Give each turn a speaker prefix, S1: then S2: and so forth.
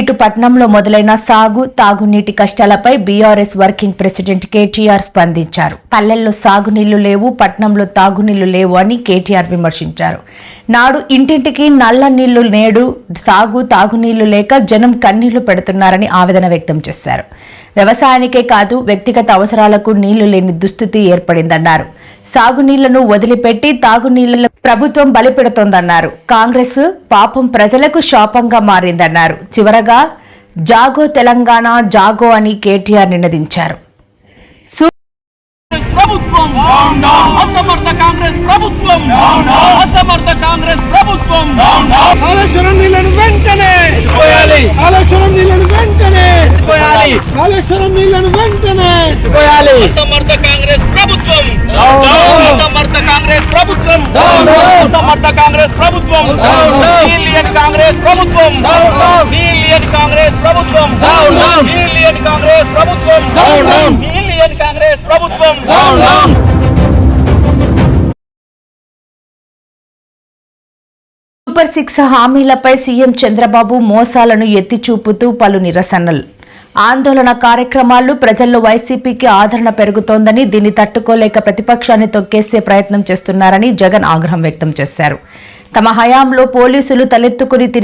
S1: ఇటు పట్నంలో మొదలైన సాగు తాగునీటి కష్టాలపై బీఆర్ఎస్ వర్కింగ్ ప్రెసిడెంట్ కేటీఆర్ స్పందించారు. పల్లెల్లో సాగునీళ్ళు లేవు పట్నంలో తాగునీళ్ళు లేవు అని కేటీఆర్ విమర్శించారు. నాడు ఇంటింటికి నల్ల నీళ్ళు నేడు సాగు తాగునీళ్ళు లేక జనం కన్నీళ్ళు పెడుతున్నారని ఆవేదన వ్యక్తం చేశారు. వ్యవసాయానికే కాదు వ్యక్తిగత అవసరాలకు నీళ్ళు లేని దుస్థితి ఏర్పడిందన్నారు. సాగునీళ్ళను వదిలిపెట్టి తాగునీళ్ళను ప్రభుత్వం బలిపెడుతోందన్నారు. కాంగ్రెస్ పాపం ప్రజలకు శాపంగా మారిందన్నారు. చివరగా జాగో తెలంగాణ జాగో అని కేటీఆర్ నినదించారు.
S2: ప్రభుత్వం అసమర్థ కాంగ్రెస్ ప్రభుత్వం అసమర్థ కాంగ్రెస్ ప్రభుత్వం
S3: కాళేశ్వరం నీళ్ళను వెంటనే
S2: పోయాలి.
S3: కాళేశ్వరం నీళ్ళను వెంటనే
S2: పోయాలి.
S3: కాళేశ్వరం నీళ్ళను వెంటనే
S2: పోయాలి. అసమర్థ కాంగ్రెస్ ప్రభుత్వం అసమర్థ కాంగ్రెస్ ప్రభుత్వం. అసమర్థ కాంగ్రెస్ ప్రభుత్వం. కాంగ్రెస్ ప్రభుత్వం. కాంగ్రెస్ ప్రభుత్వం. కాంగ్రెస్ ప్రభుత్వం. కాంగ్రెస్ ప్రభుత్వం.
S1: సూపర్ సిక్స్ హామీలపై సీఎం చంద్రబాబు మోసాలను ఎత్తి చూపుతూ పలు నిరసనలు. ఆందోళన కార్యక్రమాలు ప్రజల్లో వైసీపీకి ఆదరణ పెరుగుతోందని దీన్ని తట్టుకోలేక ప్రతిపక్షాన్ని తొక్కేసే ప్రయత్నం చేస్తున్నారని జగన్ ఆగ్రహం వ్యక్తం చేశారు. తమ హయాంలో పోలీసులు తలెత్తుకుని తిరిగి